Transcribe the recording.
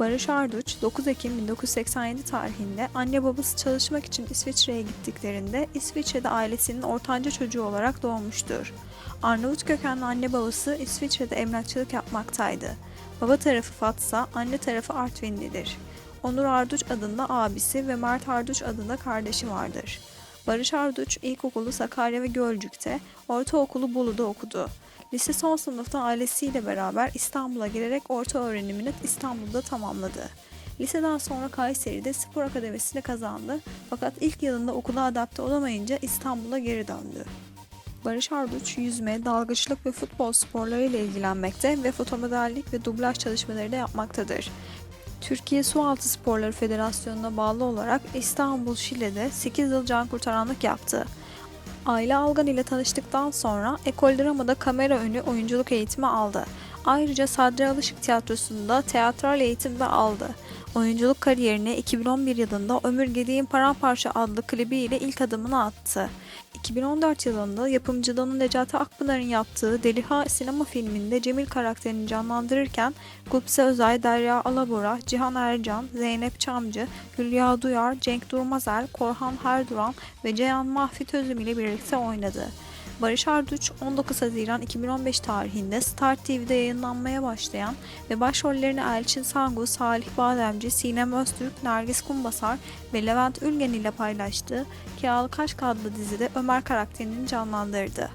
Barış Arduç 9 Ekim 1987 tarihinde anne babası çalışmak için İsviçre'ye gittiklerinde İsviçre'de ailesinin ortanca çocuğu olarak doğmuştur. Arnavut kökenli anne babası İsviçre'de emlakçılık yapmaktaydı. Baba tarafı Fatsa, anne tarafı Artvinlidir. Onur Arduç adında abisi ve Mert Arduç adında kardeşi vardır. Barış Arduç ilkokulu Sakarya ve Gölcük'te, ortaokulu Bolu'da okudu. Lise son sınıfta ailesiyle beraber İstanbul'a gelerek orta öğrenimini İstanbul'da tamamladı. Liseden sonra Kayseri'de spor akademisini kazandı fakat ilk yılında okula adapte olamayınca İstanbul'a geri döndü. Barış Arduç yüzme, dalgıçlık ve futbol sporlarıyla ilgilenmekte ve fotomodellik ve dublaj çalışmaları da yapmaktadır. Türkiye Sualtı Sporları Federasyonu'na bağlı olarak İstanbul Şile'de 8 yıl can kurtaranlık yaptı. Aile Algan ile tanıştıktan sonra Ekol Drama'da kamera önü oyunculuk eğitimi aldı. Ayrıca Sadri Alışık Tiyatrosu'nda teatral eğitim de aldı. Oyunculuk kariyerine 2011 yılında Ömür Gediğin Paramparça adlı klibiyle ilk adımını attı. 2014 yılında yapımcılığını Necati Akpınar'ın yaptığı Deliha sinema filminde Cemil karakterini canlandırırken Gupse Özay, Derya Alabora, Cihan Ercan, Zeynep Çamcı, Hülya Duyar, Cenk Durmazel, Korhan Herduran ve Ceyhan Mahfit Özüm ile birlikte oynadı. Barış Arduç 19 Haziran 2015 tarihinde Star TV'de yayınlanmaya başlayan ve başrollerini Elçin Sangu, Salih Bademci, Sinem Öztürk, Nergis Kumbasar ve Levent Ülgen ile paylaştığı Kiralık Aşk adlı dizide Ömer karakterini canlandırdı.